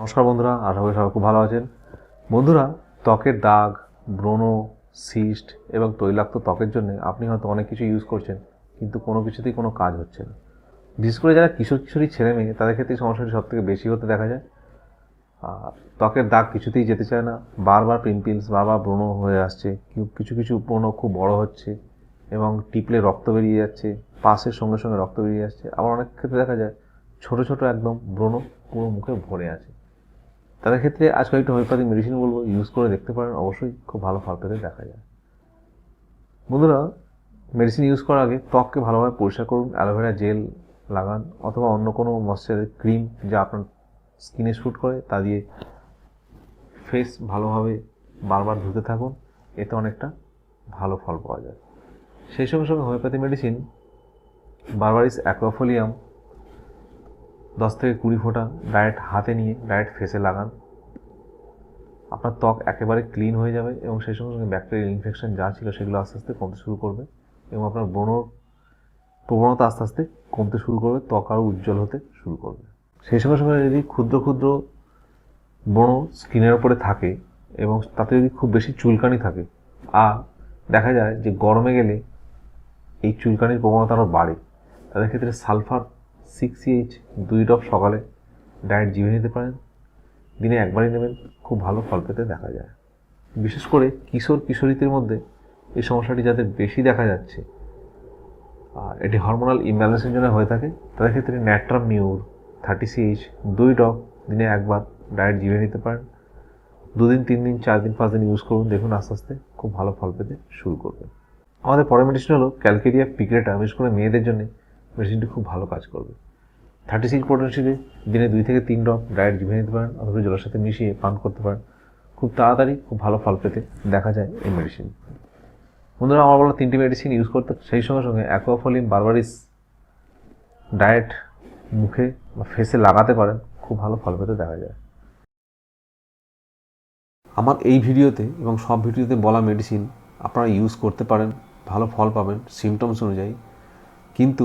নমস্কার বন্ধুরা, আশা করি সবাই খুব ভালো আছেন। বন্ধুরা, ত্বকের দাগ, ব্রণ, সিস্ট এবং তৈলাক্ত ত্বকের জন্য আপনি হয়তো অনেক কিছু ইউজ করছেন, কিন্তু কোনো কিছুতেই কোনো কাজ হচ্ছে না। বিশেষ করে যারা কিশোর কিশোরী ছেলে মেয়ে, তাদের ক্ষেত্রে সমস্যাটি সব থেকে বেশি হতে দেখা যায়। আর ত্বকের দাগ কিছুতেই যেতে চায় না। বারবার পিম্পলস বারবার ব্রণ হয়ে আসছে কিছু কিছু ব্রণ খুব বড় হচ্ছে এবং টিপলে রক্ত বেরিয়ে যাচ্ছে পাসের সঙ্গে সঙ্গে রক্ত বেরিয়ে যাচ্ছে আবার অনেক ক্ষেত্রে দেখা যায়, ছোট ছোট একদম ব্রণ পুরো মুখে ভরে আছে। তাদের ক্ষেত্রে আজকে একটু হোমিওপ্যাথিক মেডিসিন বলব ইউজ করে দেখতে পারেন। অবশ্যই খুব ভালো ফল পেতে দেখা যায়। বন্ধুরা মেডিসিন ইউজ করার আগে ত্বককে ভালোভাবে পরিষ্কার করুন। অ্যালোভেরা জেল লাগান অথবা অন্য কোনো ময়শ্চারাইজার ক্রিম যা আপনার স্কিনে শ্যুট করে, তা দিয়ে ফেস ভালোভাবে বারবার ধুতে থাকুন। এতে অনেকটা ভালো ফল পাওয়া যায়। সেই সঙ্গে সঙ্গে হোমিওপ্যাথি মেডিসিন বারবারিস অ্যাকোয়াফোলিয়াম দশ থেকে কুড়ি ফোঁটা ডায়েট হাতে নিয়ে ডায়েট ফেসে লাগান। আপনার ত্বক একেবারে ক্লিন হয়ে যাবে এবং সেই সঙ্গে সঙ্গে ব্যাকটেরিয়াল ইনফেকশন যা ছিল সেগুলো আস্তে আস্তে কমতে শুরু করবে এবং আপনার ব্রণর প্রবণতা আস্তে আস্তে কমতে শুরু করবে, ত্বক আরও উজ্জ্বল হতে শুরু করবে। সেই সঙ্গে সঙ্গে যদি ক্ষুদ্র ক্ষুদ্র ব্রণ স্কিনের ওপরে থাকে এবং তাতে যদি খুব বেশি চুলকানি থাকে আর দেখা যায় যে গরমে গেলে এই চুলকানির প্রবণতা আরও বাড়ে। তাদের ক্ষেত্রে সালফার সিক্স সিএইচ দুই ড্রপ সকালে ডায়েট জিভে নিতে পারেন। দিনে একবারই নেবেন, খুব ভালো ফল পেতে দেখা যায়। বিশেষ করে কিশোর, কিশোরীদের মধ্যে এই সমস্যাটি যাদের বেশি দেখা যাচ্ছে আর এটি হরমোনাল ইমব্যালেন্সের জন্য হয়ে থাকে। তাদের ক্ষেত্রে ন্যাট্রাম নিউর থার্টি সিএইচ দুই ড্রপ দিনে একবার ডায়েট জিভে নিতে পারেন। দুদিন তিন দিন চার দিন পাঁচ দিন ইউজ করুন। দেখুন আস্তে আস্তে খুব ভালো ফল পেতে শুরু করবেন আমাদের পরের মেডিসিন হলো ক্যালকেরিয়া পিগ্রেটা বিশেষ করে মেয়েদের জন্য মেডিসিনটি খুব ভালো কাজ করবে। থার্টি সিক্স পোটেন্সিতে দিনে দুই থেকে তিন ড্রপ ডায়েট জিভে নিতে পারেন অথবা জলের সাথে মিশিয়ে পান করতে পারেন। খুব তাড়াতাড়ি, খুব ভালো ফল পেতে দেখা যায় এই মেডিসিন বন্ধুরা, আমার বলা তিনটি মেডিসিন ইউজ করতে সেই সঙ্গে সঙ্গে অ্যাকোয়াফলিন বারবারিস ডায়েট মুখে বা ফেসে লাগাতে পারেন, খুব ভালো ফল পেতে দেখা যায়। আমার এই ভিডিওতে এবং সব ভিডিওতে বলা মেডিসিন আপনারা ইউজ করতে পারেন, ভালো ফল পাবেন সিমটমস অনুযায়ী। কিন্তু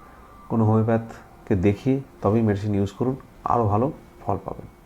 কোনো হোমিওপ্যাথকে দেখিয়ে তবেই মেডিসিন ইউজ করুন আরও ভালো ফল পাবেন।